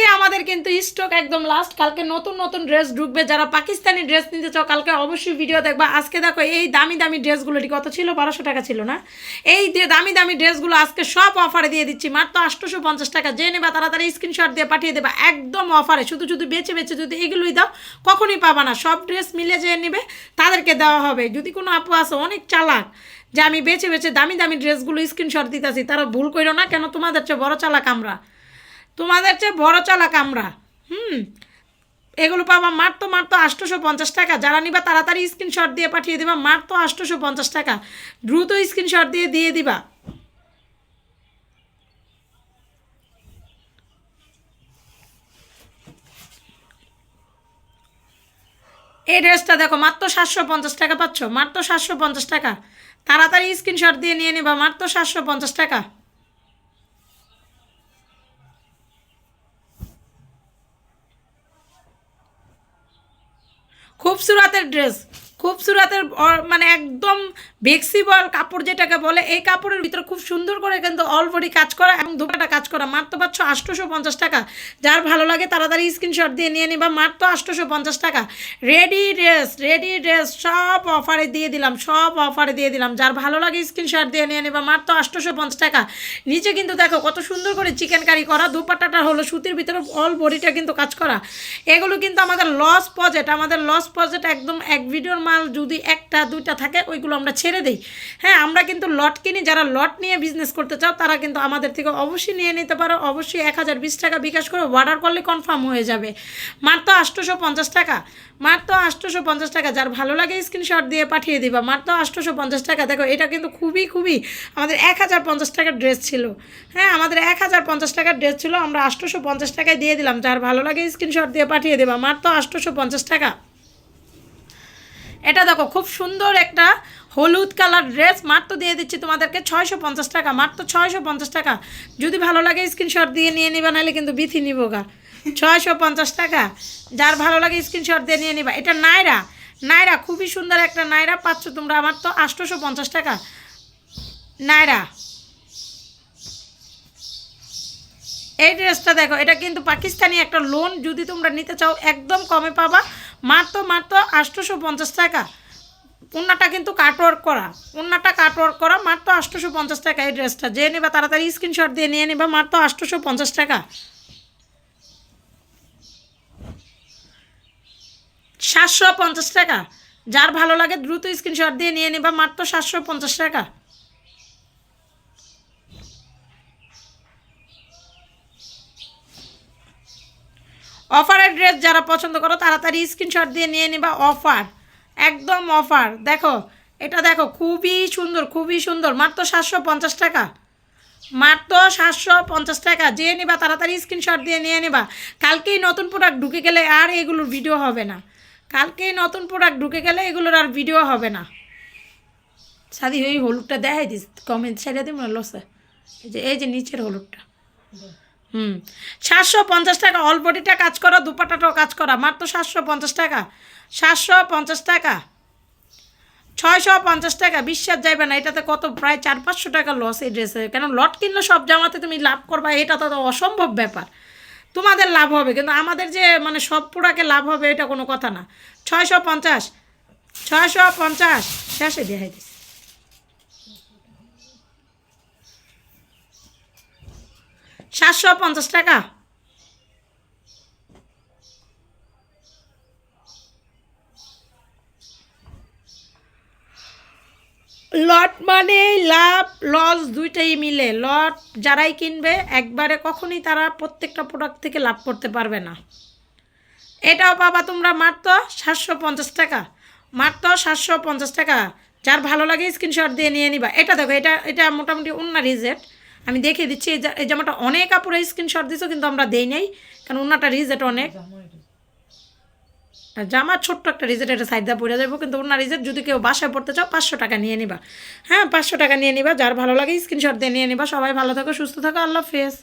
আজকে আমাদের কিন্তু স্টক একদম লাস্ট কালকে নতুন নতুন ড্রেস ঢুকবে। যারা পাকিস্তানি ড্রেস নিতে চাও, কালকে অবশ্যই ভিডিও দেখবা। আজকে দেখো, এই দামি দামি ড্রেসগুলোটি কত ছিল? বারোশো টাকা ছিল না? এই দামি দামি ড্রেসগুলো আজকে সব অফারে দিয়ে দিচ্ছি। মাত্র আটশোশো পঞ্চাশ টাকা। যে নেবা তাড়াতাড়ি স্ক্রিনশট দিয়ে পাঠিয়ে দেবা। একদম অফারে শুধু শুধু বেছে বেছে যদি এগুলোই দাও, কখনই পাবা না। সব ড্রেস মিলে যে নেবে, তাদেরকে দেওয়া হবে। যদি কোনো আপু আছে, অনেক চালাক, যে আমি বেছে বেছে দামি দামি ড্রেসগুলো স্ক্রিনশট দিতেছি, তারা ভুল করো না। কেন? তোমাদের চেয়ে বড় চালাক আমরা। তোমাদের চেয়ে বড় চালাক আমরা। হুম? এগুলো পাবা মাত্র মাত্র আটশোশো পঞ্চাশ টাকা। যারা নিবা তাড়াতাড়ি স্ক্রিনশট দিয়ে পাঠিয়ে দিবা মাত্র আটশোশো পঞ্চাশ টাকা। দ্রুত স্ক্রিনশট দিয়ে দিয়ে দিবা। এই ড্রেসটা দেখো মাত্র সাতশো পঞ্চাশ টাকা পাচ্ছ। মাত্র সাতশো পঞ্চাশ টাকা। তাড়াতাড়ি স্ক্রিনশট দিয়ে নিয়ে নিবা মাত্র সাতশো পঞ্চাশ টাকা। খুবসুরাতের ড্রেস খুবসুরাতের মানে একদম ভেক্সিবল কাপড় যেটাকে বলে, এই কাপড়ের ভিতরে খুব সুন্দর করে কিন্তু অল বডি কাজ করা এবং দুপাটা কাজ করা। মাত্র পাচ্ছ আটশোশো পঞ্চাশ টাকা। যার ভালো লাগে তাড়াতাড়ি স্ক্রিনশট দিয়ে নিয়ে নিবা। মাত্র আটশোশো পঞ্চাশ টাকা। রেডি ড্রেস রেডি ড্রেস সব অফারে দিয়ে দিলাম, সব অফারে দিয়ে দিলাম। যার ভালো লাগে স্ক্রিনশট দিয়ে নিয়ে নিবা। মাত্র আটশোশো পঞ্চাশ টাকা। নিচে কিন্তু দেখো কত সুন্দর করে চিকেন কারি করা। দুপাটাটা হলো সুতির ভিতরে অল বডিটা কিন্তু কাজ করা। এগুলো কিন্তু আমাদের লস পজেট আমাদের লস পজেট একদম এক ভিডিওর মাল যদি একটা, দুইটা থাকে, ওইগুলো আমরা ছেড়ে দিই। হ্যাঁ আমরা কিন্তু লট কিনি, যারা লট নিয়ে বিজনেস করতে চাও, তারা কিন্তু আমাদের থেকে অবশ্যই নিয়ে নিতে পারো। অবশ্যই এক হাজার বিশ টাকা বিকাশ করে অর্ডার করলে কনফার্ম হয়ে যাবে। মাত্র আটশোশো পঞ্চাশ টাকা। মাত্র আটশোশো পঞ্চাশ টাকা। যার ভালো লাগে স্ক্রিনশট দিয়ে পাঠিয়ে দিবা। মাত্র আটশোশো পঞ্চাশ টাকা। দেখো, এটা কিন্তু খুবই খুবই আমাদের এক হাজার পঞ্চাশ টাকার ড্রেস ছিল। হ্যাঁ আমাদের এক হাজার পঞ্চাশ টাকার ড্রেস ছিল। আমরা আটশোশো পঞ্চাশ টাকায় দিয়ে দিলাম। যার ভালো লাগে স্ক্রিনশট দিয়ে পাঠিয়ে দেবা। মাত্র আটশোশো পঞ্চাশ টাকা। এটা দেখো, খুব সুন্দর একটা হলুদ কালার ড্রেস। মাত্র দিয়ে দিচ্ছি তোমাদেরকে ছয়শো পঞ্চাশ টাকা, মাত্র ছয়শো পঞ্চাশ টাকা। যদি ভালো লাগে স্ক্রিনশট দিয়ে নিয়ে নিবা, নাহলে কিন্তু বিথি নিব গা। ছয়শো পঞ্চাশ টাকা, যার ভালো লাগে স্ক্রিনশট দিয়ে নিয়ে নিবা। এটা নাইরা নাইরা, খুবই সুন্দর একটা নাইরা, পাচ্ছ তোমরা আমার তো আটশোশো পঞ্চাশ টাকা। নাইরা এই ড্রেসটা দেখো, এটা কিন্তু পাকিস্তানি একটা লোন যদি তোমরা নিতে চাও, একদম কমে পাবা। মাত্র মাত্র আটশোশো পঞ্চাশ টাকা। উন্নাটা কিন্তু কাটওয়ার্ক করা। উন্নাটা কাটওয়ার্ক করা, মাত্র আটশোশো পঞ্চাশ টাকা এই ড্রেসটা। যে নেবা তাড়াতাড়ি স্ক্রিনশট দিয়ে নিয়ে নেবা, মাত্র আটশোশো পঞ্চাশ টাকা। সাতশো পঞ্চাশ টাকা। যার ভালো লাগে দ্রুত স্ক্রিনশট দিয়ে নিয়ে নেবা, মাত্র সাতশো পঞ্চাশ টাকা। অফারের ড্রেস যারা পছন্দ করো, তাড়াতাড়ি স্ক্রিনশট দিয়ে নিয়ে নিবা অফার একদম অফার দেখো, এটা দেখো, খুবই সুন্দর খুবই সুন্দর। মাত্র সাতশো পঞ্চাশ টাকা। মাত্র সাতশো পঞ্চাশ টাকা। যে নিবা, তাড়াতাড়ি স্ক্রিনশট দিয়ে নিয়ে নিবা। কালকেই নতুন প্রোডাক্ট ঢুকে গেলে আর এগুলোর ভিডিও হবে না। কালকেই নতুন প্রোডাক্ট ঢুকে গেলে এগুলোর আর ভিডিও হবে না। সাদি ওই হলুদটা দেখাই দিস। কমেন্ট ছেড়ে দিই মনে লসে। এই যে এই যে নিচের হলুদটা। হুম। সাতশো পঞ্চাশ টাকা, অল বডিটা কাজ করা, দুপাটাটাও কাজ করা, মাত্র সাতশো পঞ্চাশ টাকা। সাতশো পঞ্চাশ টাকা। ছয়শো পঞ্চাশ টাকা, বিশ্বাস যাইবে না, এটাতে কত, প্রায় চার পাঁচশো টাকা লস এই ড্রেসে কেন লট কিনলে সব জামাতে তুমি লাভ করবা, এটা তো অসম্ভব ব্যাপার। তোমাদের লাভ হবে, কিন্তু আমাদের যে মানে সব পোড়াকে লাভ হবে, এটা কোনো কথা না। ছয়শো পঞ্চাশ ছয়শো পঞ্চাশ, শেষে দেখাই দিস সাতশো পঞ্চাশ টাকা। লট মানে লাভ, লস দুইটাই মিলে। লট যারাই কিনবে, একবারে কখনই তারা প্রত্যেকটা প্রোডাক্ট থেকে লাভ করতে পারবে না। এটাও পাবা তোমরা মাত্র সাতশো পঞ্চাশ টাকা। মাত্র সাতশো পঞ্চাশ টাকা। যার ভালো লাগে স্ক্রিনশট দিয়ে নিয়ে নিবা। এটা দেখো, এটা এটা মোটামুটি অন্য রিজেট আমি দেখে দিচ্ছি এই জামাটা অনেক কাপড়ে স্ক্রিনশট দিছো কিন্তু আমরা দেই নাই কারণ ওনাটা রিজেট অনেক। আর জামা ছোট্ট একটা রিজেট এটা সাইড দিয়ে পরে যাব কিন্তু ওনার রিজেট যদি কেউ বাসায় পড়তে চাও পাঁচশো টাকা নিয়ে নিবা। হ্যাঁ পাঁচশো টাকা নিয়ে নিবা যার ভালো লাগে স্ক্রিনশট দিয়ে নিয়ে নিবা। সবাই ভালো থাকো সুস্থ থাকো আল্লাহ হাফেজ।